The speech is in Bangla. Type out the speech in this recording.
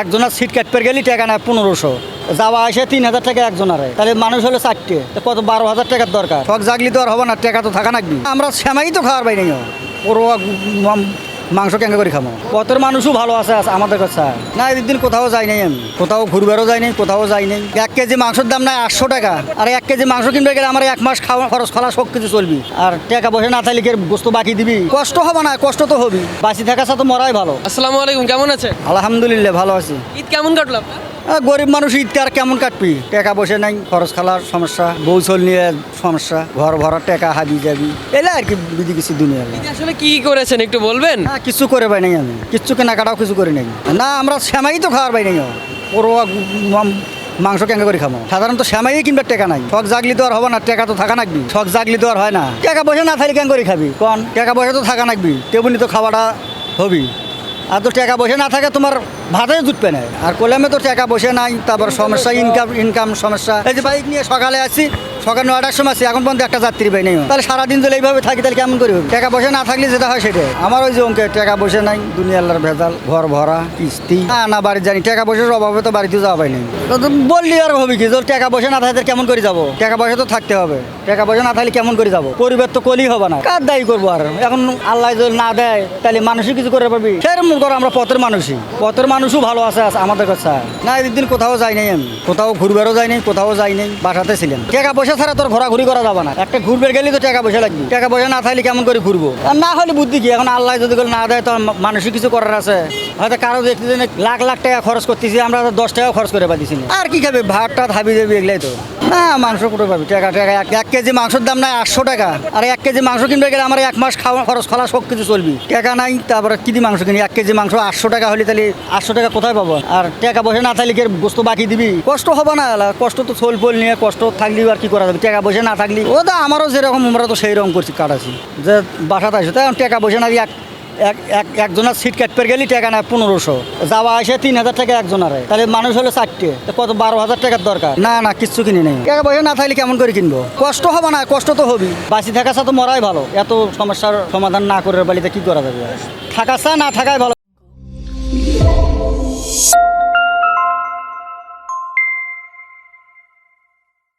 একজনের সিট কাটতে গেলি টাকা নেয় পনেরোশো। যাওয়া আসে তিন হাজার টাকা একজনের। তাহলে মানুষ হলো চারটে। কত? বারো হাজার টাকার দরকার। সব জাগলি তো আর হবে না, টাকা তো থাকা নাকি আমরা শ্যামাই তো খাওয়ার বাইরে পুরো মাংস কেঙ্গা করে খাব কত মানুষও ভালো আছে আমাদের কাছে। না এদিন কোথাও যাই নাই আমি। কোথাও ঘুরবারও যাই নাই কোথাও যাই নাই। এক কেজি মাংসের দাম নাই আটশো টাকা। আর এক কেজি মাংস কিনবে গেলে আমার এক মাস খাওয়া খরচ খাওয়া সব কিছু চলবি। আর টাকা পয়সা না থাকলে বস্তু বাকি দিবি? কষ্ট হবে না কষ্ট তো হবি বাঁচি থাকা সাথে মরাই ভালো। আসসালামু আলাইকুম কেমন আছে আলহামদুলিল্লাহ ভালো আছি। ঈদ কেমন কাটলো আপনার? গরিব মানুষ ঈদ আর কেমন কাটবি? টাকা পয়সা নাই খরচ খালার সমস্যা বউ চল নিয়ে সমস্যা ঘর ভরা টাকা হাবি যাবি। এলে আর কি বিধি কিছু দুনিয়া আসলে কি করেছেন একটু বলবেন? না কিছু করে পাই নাই আমি। কিচ্ছু কেনাকাটাও কিছু করি নাই। না আমরা শ্যামাই তো খাওয়ার পাই নাই পুরো মাংস কেঙ্গা করে খাব সাধারণত শ্যামাই কিংবা টাকা নাই। শখ জাগলি তো আর হবে না টাকা তো থাকা নাকবি শখ জাগলি তো আর হয় না। টাকা পয়সা না থাকলে কেন করে খাবি। কন? টাকা পয়সা তো থাকা নাকবি তেমনি তো খাওয়াটা হবি। আর তো টাকা বসে না থাকে তোমার ভাতে দুধ পেনে আর কলামে তো টাকা বসে নাই তারপর সমস্যা ইনকাম ইনকাম সমস্যা। এই যে বাইক নিয়ে সকালে আসছি সকাল নয়টার সময় আসছি এখন পর্যন্ত একটা যাত্রী পাই নেই। তাহলে সারাদিন যদি এইভাবে থাকি, তাহলে কেমন করে? টাকা পয়সা না থাকলে যেটা হয় সেটা আমার ওই যে অঙ্কে, টাকা পয়সা নাই দুনিয়া ভেজাল, ঘর ভরা কিস্তি। না না, বাড়ি জানি, টাকা পয়সার অভাবে তো বাড়িতে যাওয়া পাই নাই। বললি আর হবে কি তোর টাকা পয়সা না থাকলে কেমন করে যাব? টাকা পয়সা তো থাকতে হবে। টাকা পয়সা না থাকলে কেমন করে যাব? পরিবার তো কলি হবে না। কার দায়ী করব আর? এখন আল্লাহ যদি না দেয়, তাহলে মানুষই কিছু করে পাবি। সেরকম করো, আমরা পথের মানুষই। পথের মানুষও ভালো আছে আছে আমাদের কাছে। না একদিন কোথাও যাই নাই আমি। কোথাও ঘুরবারও যাই নাই, কোথাও যাই নাই, বাসাতে ছিলাম। টাকা পয়সা ছাড়া তোর ঘোরাঘুরি করা যাবে না। একটা ঘুরবে, গেলে তো টাকা পয়সা লাগবে। টাকা পয়সা না থাকলে কেমন করে ঘুরবো? আর না হলে বুদ্ধি কি? এখন আল্লাহ যদি না দেয়, তো মানুষই কিছু করার আছে। হয়তো কারও দেখতে লাখ লাখ টাকা খরচ করতেছি, আমরা দশ টাকা খরচ করে পাচ্ছি আর কি খাবে? ভাত টাত যাবি এগুলাই তো। না, মাংস করে পাবি। টাকা টাকা, এক- কেজি মাংসের দাম নাই আটশো টাকা। আর এক কেজি মাংস কিনতে গেলে আমার এক মাস খাওয়া খরচ খলা সব কিছু চলবি। টাকা নাই, তারপরে কি দিয়ে মাংস কিনি? এক কেজি মাংস আটশো টাকা হলে তাহলে আটশো টাকা কোথায় পাবো? আর টাকা পয়সা না থাকলে বস্তু বাকি দিবি? কষ্ট হবে না। কষ্ট তো সোল ফোল নিয়ে, কষ্ট থাকলি আর কি করা যাবে, টাকা পয়সা না থাকলি। ও তো আমারও যেরকম, আমরা তো সেই রকম করছি কাটাছি যে বাসাতে আসে তাই টাকা পয়সা না এক এক এক, একজনের সিট কাটতে গেলি, টাকা নেয় পনেরোশো। যাওয়া আসে তিন হাজার টাকা একজনের। তাহলে মানুষ হলো চারটে কত বারো হাজার টাকার দরকার? না না, কিচ্ছু কিনে নেই। টাকা পয়সা না থাকলে কেমন করে কিনবো? কষ্ট হবে না, কষ্ট তো হবি বাঁচি থাকা তো মরাই ভালো। এত সমস্যার সমাধান না করে বাড়িতে কি করা যাবে? থাকা না থাকাই ভালো।